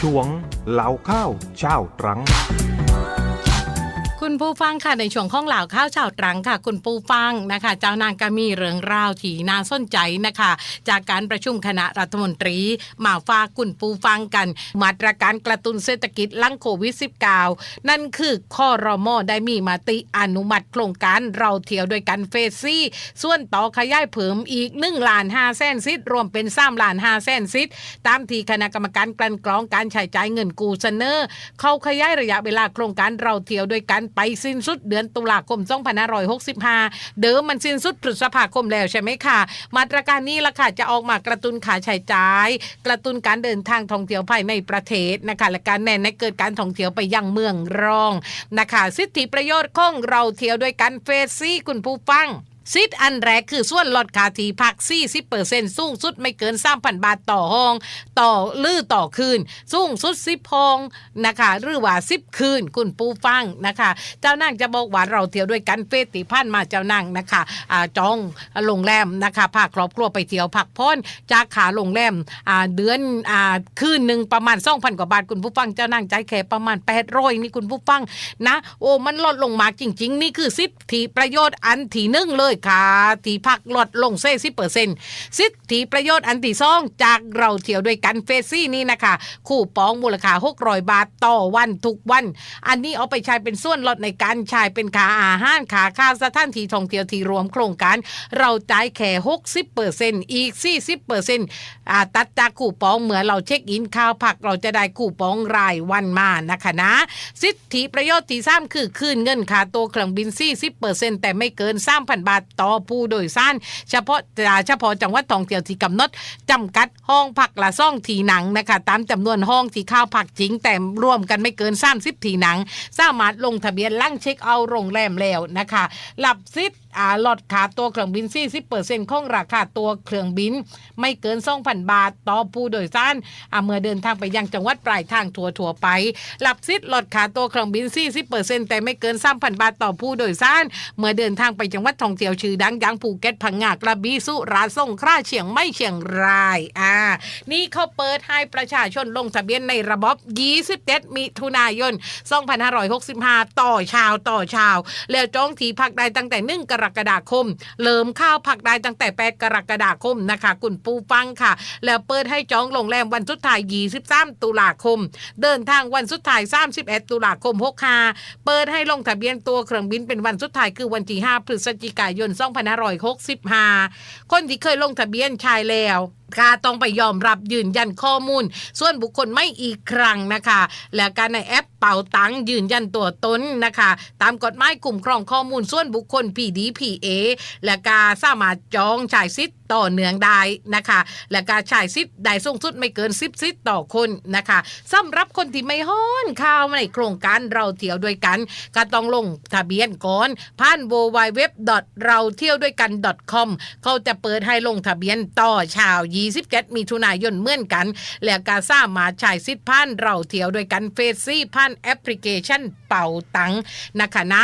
ช่วงเหล่าข้าวเช้าตรัง คุณผู้ฟังค่ะในช่วงข้องเหล่าข้าวชาวตรังค่ะ คุณผู้ฟังนะคะ เจ้านางก็มีเรื่องราวที่น่าสนใจนะคะ จากการประชุมคณะรัฐมนตรีมาฝากคุณผู้ฟังกัน มาตรการกระตุ้นเศรษฐกิจหลังโควิด -19 นั่นคือข้อรมอได้มีมติอนุมัติโครงการเราเที่ยวด้วยกันเฟสซี่ส่วนต่อขยายเพิ่มอีก1ล้าน5แสนซิทธิ์รวมเป็น3ล้าน5แสนซิทธิ์ตามที่คณะกรรมการกลั่นกรองการใช้จ่ายเงินกูเสนอ เขาขยายระยะเวลาโครงการเราเที่ยวด้วยกันไปไปสิ้นสุดเดือนตุลาคม2565 เดิมมันสิ้นสุดพฤษภาคมแล้วใช่ไหมคะมาตรการนี้ละค่ะจะออกมากระตุ้นขาใช้จ่าย กระตุ้นการเดินทางท่องเที่ยวภายในประเทศนะคะและการแน่นในเกิดการท่องเที่ยวไปยังเมืองรองนะคะสิทธิประโยชน์ของเราเที่ยวด้วยกันเฟสซี่คุณผู้ฟัง สิทธิ์อันแรกคือส่วนลดค่าทีพัก40%สูงสุดไม่เกิน3,000บาทต่อห้อง ต่อลือต่อคืน สูงสุด10ห้องนะคะ หรือว่า10คืน คุณปูฟังนะคะ เจ้านางจะบอกว่าเราเที่ยวด้วยกันเฟสติพันมาเจ้านางนะคะอ่าจองโรงแรมนะคะพาครอบครัวไปเที่ยวพักผ่อนจากขาโรงแรมอ่าเดือนอ่าคืนหนึ่งประมาณ2,000กว่าบาทคุณผู้ฟังเจ้านางใจายแค่ประมาณ800นี่คุณผู้ฟังนะโอ้มันลดลงมาจริง ๆ นี่คือสิทธิประโยชน์อันที่หนึ่งเลยค่ะที่พักลดลงเซ่สิเปอร์เซ็นต์สิทธิประโยชน์อันที่สองจากเราเที่ยวด้วยกันเฟสซี่นี่นะคะ คู่ปองมูลค่า600บาทต่อวันทุกวัน อันนี้เอาไปใช้เป็นส่วนลดในการใช้เป็นค่าอาหารค่าค่าสถานที่ท่องเที่ยวที่รวมโครงการ เราจ่ายแค่60เปอร์เซ็นต์อีก40เปอร์เซ็นต์ตัดจากคู่ปองเหมื่อเราเช็คอินข้าวผักเราจะได้คู่ปองรายวันมานะคะนะ สิทธิประโยชน์ที่สามคือคืนเงินค่าตัวเครื่องบิน40%แต่ไม่เกิน3,000บาทต่อผู้โดยสารเฉพาะเฉพาะจังหวัดท่องเที่ยวที่กำหนดจำกัดห้องพักละซ่องทีหนังนะคะตามจำนวนห้องที่เข้าพักจริง แต่รวมกันไม่เกิน 30 ทีหนัง สามารถลงทะเบียนลั่งเช็คเอาโรงแรมแล้วนะคะหลับสิทอ่าลดค่าตัวเครื่องบิน 40%ของราคาตัวเครื่องบิน ไม่เกิน 2,000 บาท ต่อผู้โดยสารอ่าเมื่อเดินทางไปยังจังหวัดปลายทางทั่วทั่วไป หลับสิทธิ์ลดค่าตัวเครื่องบิน 40%แต่ไม่เกิน 3,000 บาท ต่อผู้โดยสาร เมื่อเดินทางไปจังหวัดท่องเที่ยวชื่อดังอย่างภูเก็ตพังงากระบี่สุราษฎร์สงขลาเชียงไม่เชียงรายอ่านี่เขาเปิดให้ประชาชนลงทะเบียนในระบบ27มิถุนายน 2565 ต่อชาวต่อชาว แล้วจองที่พักได้ตั้งแต่ 1 กรกฎาคม เริ่มข้าวพักได้ตั้งแต่ 8 กรกฎาคมนะคะคุณปูฟังค่ะ แล้วเปิดให้จองโรงแรมวันสุดท้าย 23 ตุลาคม เดินทางวันสุดท้าย 31 ตุลาคม 65 เปิดให้ลงทะเบียนตัวเครื่องบินเป็นวันสุดท้ายคือวันที่ 5 พฤศจิกายน2565 คนที่เคยลงทะเบียนชายแล้ว กาต้องไปยอมรับยืนยันข้อมูล ส่วนบุคคลไม่อีกครั้งนะคะ และการในแอปเป่าตังยืนยันตัวตนนะคะ ตามกฎหมายกลุ่มครองข้อมูลส่วนบุคคล PDPA และกาสามารถจองจ่ายสิทธิ์ต่อเนืองได้นะคะ และการจ่ายสิทธิ์ได้สูงสุดไม่เกิน10สิทธิ์ต่อคนนะคะสำหรับคนที่ไม่ฮ้อนข่าวในโครงการเราเที่ยวด้วยกัน ก็ต้องลงทะเบียนก่อนผ่าน w w w เราเที่ยวด้วยกัน .com เขาจะเปิดให้ลงทะเบียนต่อชาว27มิถุนายนเหมือนกัน และกาซ่ามารถใช้สิทธิ์ผ่านเราเที่ยวด้วยกันเฟซซี่ผ่านแอปพลิเคชันเป่าตังค์นะคะนะ